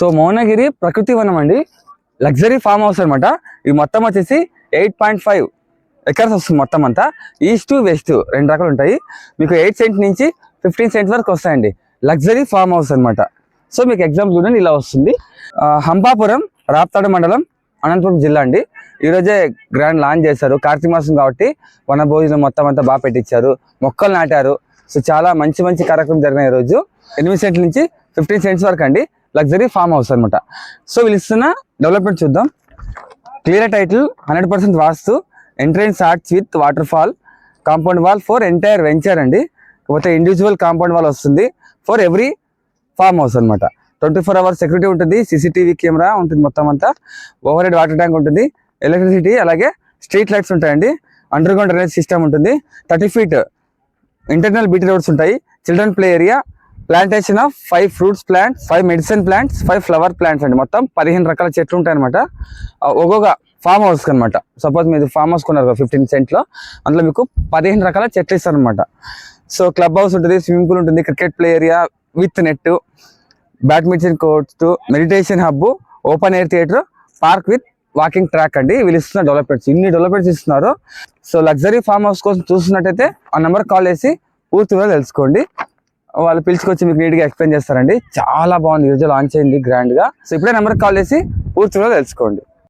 So మౌనగిరి ప్రకృతి వనం అండి. లగ్జరీ ఫామ్ హౌస్ అనమాట ఇది మొత్తం వచ్చేసి ఎయిట్ పాయింట్ ఫైవ్ ఎకర్స్ వస్తుంది మొత్తం అంతా. ఈస్ట్ వెస్ట్ రెండు రకాలు ఉంటాయి. మీకు ఎయిట్ సెంట్ నుంచి ఫిఫ్టీన్ సెంట్ వరకు వస్తాయండి. లగ్జరీ ఫామ్ హౌస్ అన్నమాట. సో మీకు ఎగ్జాంపుల్ చూడండి ఇలా వస్తుంది. హంపాపురం రాప్తాడు మండలం అనంతపురం జిల్లా అండి. ఈరోజే గ్రాండ్ లాంచ్ చేశారు. కార్తీక మాసం కాబట్టి వన భోజనం మొత్తం అంతా బాగా పెట్టించారు. మొక్కలు నాటారు. సో చాలా మంచి మంచి కార్యక్రమం జరిగినాయి ఈరోజు ఎనిమిది సెంట్ల నుంచి ఫిఫ్టీన్ సెంట్స్ వరకు అండి. లగ్జరీ ఫామ్ హౌస్ అనమాట సో వీళ్ళు ఇస్తున్న డెవలప్మెంట్ చూద్దాం. Clear title hundred percent vastu entrance arch with waterfall compound wall for entire venture అండి. కాకపోతే ఇండివిజువల్ కాంపౌండ్ వాల్ వస్తుంది ఫర్ ఎవ్రీ ఫామ్ హౌస్ అనమాట ట్వంటీ ఫోర్ అవర్స్ సెక్యూరిటీ ఉంటుంది సీసీటీవీ కెమెరా ఉంటుంది మొత్తం అంతా. ఓవర్ హెడ్ వాటర్ ట్యాంక్ ఉంటుంది electricity అలాగే స్ట్రీట్ లైట్స్ ఉంటాయండి. అండర్ గ్రౌండ్ డ్రైనేజ్ సిస్టమ్ ఉంటుంది. Thirty feet internal BT roads ఉంటాయి. Children play area plantation of five fruits plants five medicine plants five flower plants అండి. మొత్తం పదిహేను రకాల చెట్లు ఉంటాయి అనమాట ఒక్కొక్క ఫామ్ హౌస్ అనమాట సపోజ్ మీరు ఫామ్ హౌస్ కొన్నారు ఫిఫ్టీన్ సెంట్లో అందులో మీకు పదిహేను రకాల చెట్లు ఇస్తారు అనమాట సో క్లబ్ హౌస్ ఉంటుంది స్విమ్మింగ్ పూల్ ఉంటుంది cricket play area with net badminton courts meditation hub open air theatre park with walking track అండి. వీళ్ళు ఇస్తున్న డెవలప్మెంట్స్ ఇన్ని డెవలప్మెంట్స్ ఇస్తున్నారు. సో లగ్జరీ ఫామ్ హౌస్ కోసం చూస్తున్నట్టయితే ఆ నెంబర్ కాల్ చేసి పూర్తిగా తెలుసుకోండి. వాళ్ళు పిలుచుకొచ్చి మీకు నీట్గా ఎక్స్ప్లెయిన్ చేస్తారండి. చాలా బాగుంది. ఈరోజు లాంచ్ అయింది గ్రాండ్గా సో ఇప్పుడే నెంబర్కి కాల్ చేసి పూర్తిగా తెలుసుకోండి.